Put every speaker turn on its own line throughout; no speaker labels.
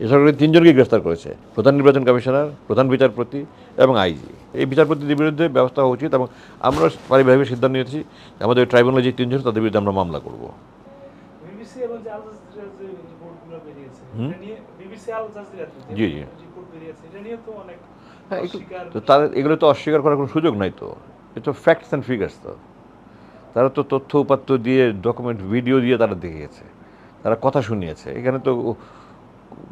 এ সরকারের তিনজনকে গ্রেফতার করেছে। প্রধান নির্বাচন কমিশনার প্রধান বিচারপতি এবং আইজি। এই বিচারপতিদের বিরুদ্ধে ব্যবস্থা হওয়া উচিত এবং আমরা পারিবারিক সিদ্ধান্ত নিয়েছি আমাদের ট্রাইব্যুনালে যে তিনজন তাদের বিরুদ্ধে আমরা মামলা করব। জি, জি। হ্যাঁ একটু তো তাদের এগুলো তো অস্বীকার করার কোনো সুযোগ নাই তো। এ তো ফ্যাক্টস অ্যান্ড ফিগার্স তো। তারা তো তথ্য উপাত্ত দিয়ে ডকুমেন্ট ভিডিও দিয়ে তারা দেখিয়েছে। তারা কথা শুনিয়েছে। এখানে তো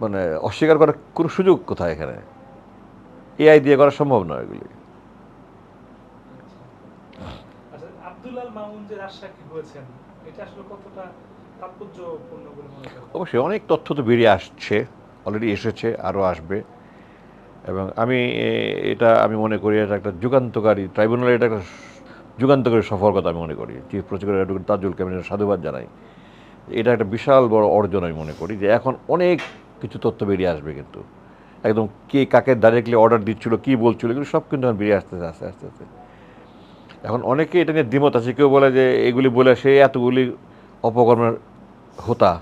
মানে অস্বীকার করার কোনো সুযোগ কোথায় এখানে? এআই দিয়ে করা সম্ভব নয় এগুলি।
আচ্ছা
অবশ্যই অনেক তথ্য তো বেরিয়ে আসছে অলরেডি এসেছে আরও আসবে। এবং আমি এটা আমি মনে করি এটা একটা যুগান্তকারী ট্রাইব্যুনালের এটা একটা যুগান্তকারী সফলতা আমি মনে করি। Chief prosecutor advocate Tajul cabinet সাধুবাদ জানাই। এটা একটা বিশাল বড় অর্জন আমি মনে করি যে এখন অনেক কিছু তথ্য বেরিয়ে আসবে কিন্তু। একদম কে কাকে ডাইরেক্টলি অর্ডার দিচ্ছিল কী বলছিল এগুলো সব কিন্তু এখন বেরিয়ে আসতেছে আস্তে আস্তে আস্তে। এখন অনেকে এটা নিয়ে দ্বিমত আছে কেউ বলে যে এগুলি বলে সে এতগুলি অপকর্মের হোতা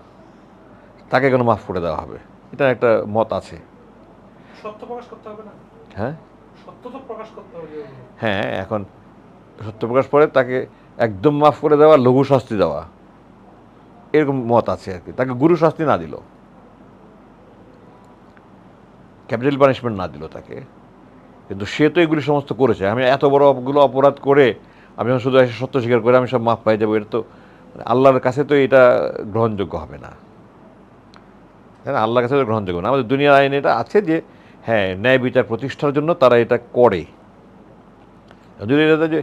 তাকে কেন মাফ করে দেওয়া হবে? এটা একটা মত আছে।
সত্য প্রকাশ করতে হবে না?
হ্যাঁ?
সত্য তো প্রকাশ করতে হবে।
হ্যাঁ এখন সত্যপ্রকাশ পরে তাকে একদম মাফ করে দেওয়া লঘু শাস্তি দেওয়া। এরকম মত আছে আর কি। তাকে গুরু শাস্তি না দিল। ক্যাপিটাল পানিশমেন্ট না দিল তাকে। কিন্তু সে তো এগুলি সমস্ত করেছে। আমি এত বড় অপগুলো অপরাধ করে, আমি যখন শুধু এসে সত্য স্বীকার করে আমি সব মাফ পাই যাব, এটা তো আল্লাহর কাছে তো এটা গ্রহণযোগ্য হবে না। হ্যাঁ আল্লাহর কাছে তো গ্রহণযোগ্য না। আমাদের দুনিয়ার আইনে এটা আছে যে হ্যাঁ ন্যায় বিচার প্রতিষ্ঠার জন্য তারা এটা করে। যদি এটা যে,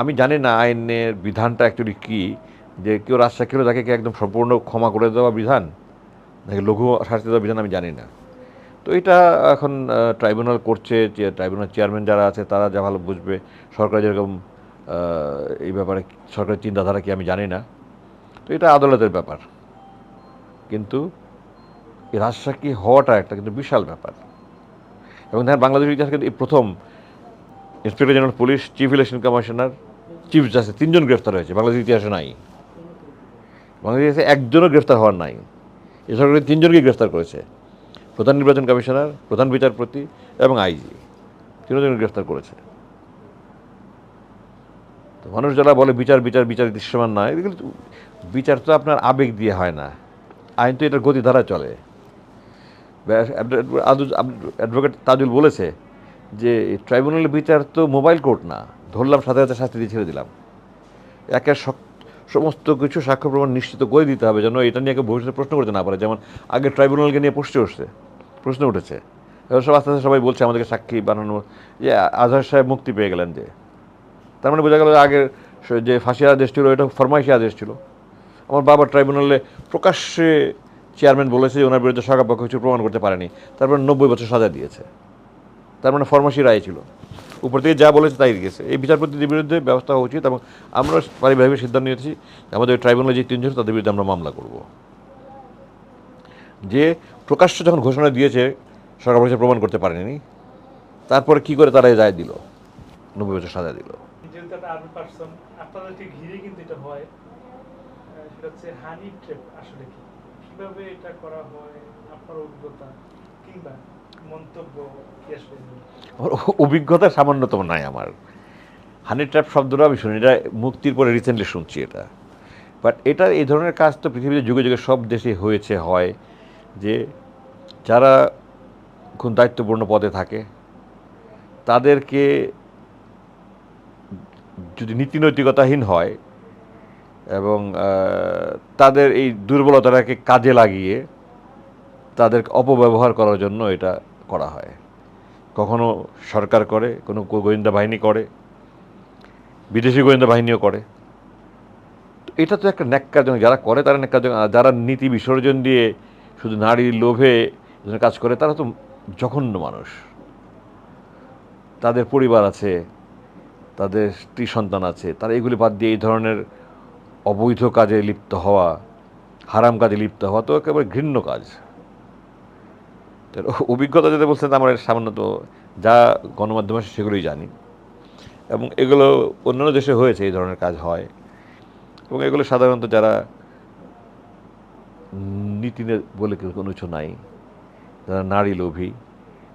আমি জানি না আইনের বিধানটা অ্যাকচুয়ালি কী, যে কেউ রাজশাহী খেলে তাকে কি একদম সম্পূর্ণ ক্ষমা করে দেওয়া বিধান? নাকি লঘু শাস্তি দেওয়া বিধান আমি জানি না। তো এটা এখন ট্রাইব্যুনাল করছে, যে ট্রাইব্যুনাল চেয়ারম্যান যারা আছে, তারা যা ভালো বুঝবে। সরকার যেরকম এই ব্যাপারে সরকারের চিন্তাধারা কি আমি জানি না। তো এটা আদালতের ব্যাপার। কিন্তু রাজশাহী হওয়াটা একটা কিন্তু বিশাল ব্যাপার। এবং দেখেন বাংলাদেশের ইতিহাসে কিন্তু এই প্রথম inspector general police chief election commissioner chief justice তিনজন গ্রেফতার হয়েছে। বাংলাদেশের ইতিহাসে নাই। বাংলাদেশের ইতিহাসে একজনও গ্রেফতার হওয়ার নাই। এ সরকারের তিনজনকে গ্রেফতার করেছে। প্রধান নির্বাচন কমিশনার, প্রধান বিচারপতি এবং আইজি। তিনজন গ্রেফতার করেছে। তো মানুষ যারা বলে বিচার বিচার বিচার দৃশ্যমান নয়, এগুলো বিচার তো আপনার আবেগ দিয়ে হয় না। আইন তো এটার গতিধারা চলে। অ্যাডভোকেট তাজুল বলেছে যে ট্রাইব্যুনালের বিচার তো মোবাইল কোর্ট না। ধরলাম, সাথে সাথে শাস্তি দিয়ে ছেড়ে দিলাম। একে সমস্ত কিছু সাক্ষ্য প্রমাণ নিশ্চিত করে দিতে হবে যেন এটা নিয়ে কেউ ভবিষ্যতে প্রশ্ন করতে না পারে। যেমন আগে ট্রাইব্যুনালকে নিয়ে প্রশ্ন উঠছে। প্রশ্ন উঠেছে। এবার সব আস্তে আস্তে সবাই বলছে, আমাদেরকে সাক্ষী বানানো যে আজহার সাহেব মুক্তি পেয়ে গেলেন যে। তার মানে বোঝা গেল আগের যে ফাঁসি আদেশ ছিল, এটা ফরমাইশি আদেশ ছিল। আমার বাবা ট্রাইব্যুনালে প্রকাশ্যে চেয়ারম্যান বলেছে যে, ওনার বিরুদ্ধে সরকার পক্ষ কিছু প্রমাণ করতে পারেনি। তারপর নব্বই বছর সাজা দিয়েছে। তার মানে ফরমাসি রায় ছিল। উপর থেকে যা বলেছে তাই দিয়েছে এই বিচারপতিদের বিরুদ্ধে ব্যবস্থা হওয়া উচিত এবং আমরা পারিবারিক সিদ্ধান্ত নিয়েছি, আমাদের ট্রাইব্যুনালে যে তিনজন তাদের বিরুদ্ধে আমরা মামলা করব। যে প্রকাশ্য যখন ঘোষণা দিয়েছে সরকার পক্ষ প্রমাণ করতে পারেনি। তারপরে কি করে তারা রায় দিল? নব্বই বছর সাজা দিল।
অভিজ্ঞতা
সামান্যতম নাই আমার। হানি ট্র্যাপ শব্দটা আমি শুনি এটা মুক্তির পরে রিসেন্টলি শুনছি এটা। বাট এটা এই ধরনের কাজ তো পৃথিবীতে যুগে যুগে সব দেশে হয়েছে হয়। যে যারা খুব দায়িত্বপূর্ণ পদে থাকে, তাদেরকে যদি নীতি নৈতিকতাহীন হয় এবং তাদের এই দুর্বলতাটাকে কাজে লাগিয়ে তাদের অপব্যবহার করার জন্য এটা করা হয়। কখনো সরকার করে, কোনো গোয়েন্দা বাহিনী করে, বিদেশি গোয়েন্দা বাহিনীও করে। তো এটা তো একটা ন্যাক্কারজনক, যারা করে তারা ন্যাক্কারজনক যারা নীতি বিসর্জন দিয়ে শুধু নারীর লোভে কাজ করে, তারা তো জঘন্য মানুষ। তাদের পরিবার আছে, তাদের স্ত্রী সন্তান আছে, তারা এগুলি বাদ দিয়ে এই ধরনের অবৈধ কাজে লিপ্ত হওয়া, হারাম কাজে লিপ্ত হওয়া তো একেবারে ঘৃণ্য কাজ। অভিজ্ঞতা যেটা বলছেন আমার সামান্য তো যা গণমাধ্যম আছে সেগুলোই জানি। এবং এগুলো অন্যান্য দেশে হয়েছে, এই ধরনের কাজ হয়। এবং এগুলো সাধারণত যারা নীতি নে- বলে কোনো কিছু নাই। যারা নারী লোভী,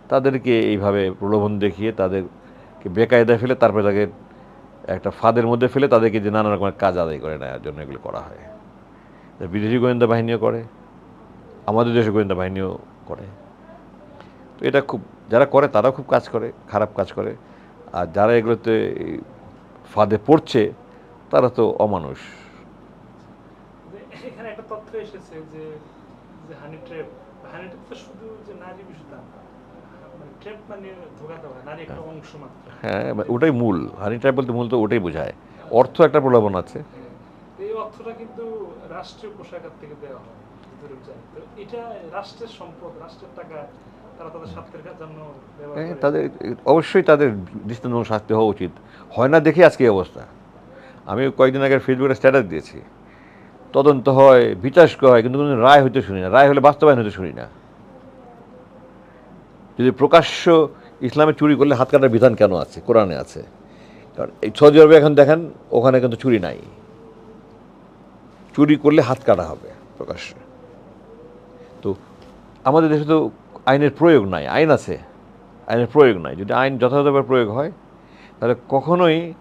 তাদেরকে এইভাবে প্রলোভন দেখিয়ে তাদেরকে বেকায়দায় ফেলে, তারপরে তাকে একটা ফাঁদের মধ্যে ফেলে তাদেরকে যে নানা রকমের কাজ আদায় করে নেওয়ার জন্য এগুলো করা হয়। বিদেশি গোয়েন্দা বাহিনীও করে, আমাদের দেশের গোয়েন্দা বাহিনীও করে। তো এটা খুব, যারা করে তারাও খুব কাজ করে, খারাপ কাজ করে। আর যারা এগুলোতে ফাঁদে পড়ছে, তারা তো অমানুষ
যে এখানে একটা তথ্য এসেছে যে যে হানি ট্র্যাপ হানি ট্র্যাপ তো শুধু যে নারী বিষয় তা না। মানে ট্র্যাপ মানে মাত্র।
হ্যাঁ মানে ওটাই মূল হানি ট্রাইব বলতে মূলত ওটাই বোঝায়। অর্থ একটা প্রলোভন আছে।
হ্যাঁ। এই অর্থটা কিন্তু রাষ্ট্রীয় কোষাগার থেকে দেওয়া হয় ভিতরে যায়। তো এটা রাষ্ট্রের সম্পদ রাষ্ট্রের টাকা তাদের
হ্যাঁ, অবশ্যই তাদের দৃষ্টান্ত শাস্তি হওয়া উচিত। হয় না দেখে আজকে অবস্থা। আমি কয়েকদিন আগে ফেসবুকে স্ট্যাটাস দিয়েছি। তদন্ত হয় বিচারক হয়, কিন্তু কোনো রায় হইতে শুনি না। রায় হলে বাস্তবায়ন হতে শুনি না। যদি প্রকাশ্য ইসলামে চুরি করলে হাত কাটার বিধান কেন আছে? কোরআনে আছে। কারণ এই সৌদি আরবে এখন দেখেন, ওখানে কিন্তু চুরি নাই। চুরি করলে হাত কাটা হবে প্রকাশ্যে। তো আমাদের দেশে তো আইনের প্রয়োগ নাই। আইন আছে। আইনের প্রয়োগ নাই। যদি আইন যথাযথভাবে প্রয়োগ হয়, তাহলে কখনোই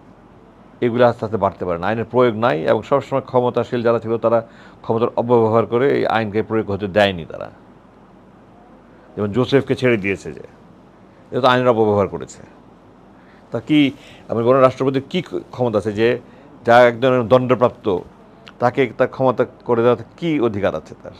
এগুলো আস্তে আস্তে বাড়তে পারে না। আইনের প্রয়োগ নাই এবং সবসময় ক্ষমতাশীল যারা ছিল তারা ক্ষমতার অপব্যবহার করে এই আইনকে প্রয়োগ হতে দেয়নি তারা। যেমন জোসেফকে ছেড়ে দিয়েছে যে এটা তো আইনের অপব্যবহার করেছে। তা কি আমি কোনো রাষ্ট্রপতির কী ক্ষমতা আছে যে, যা একজন দণ্ডপ্রাপ্ত, তাকে তার ক্ষমতা করে দেওয়ার কী অধিকার আছে তার?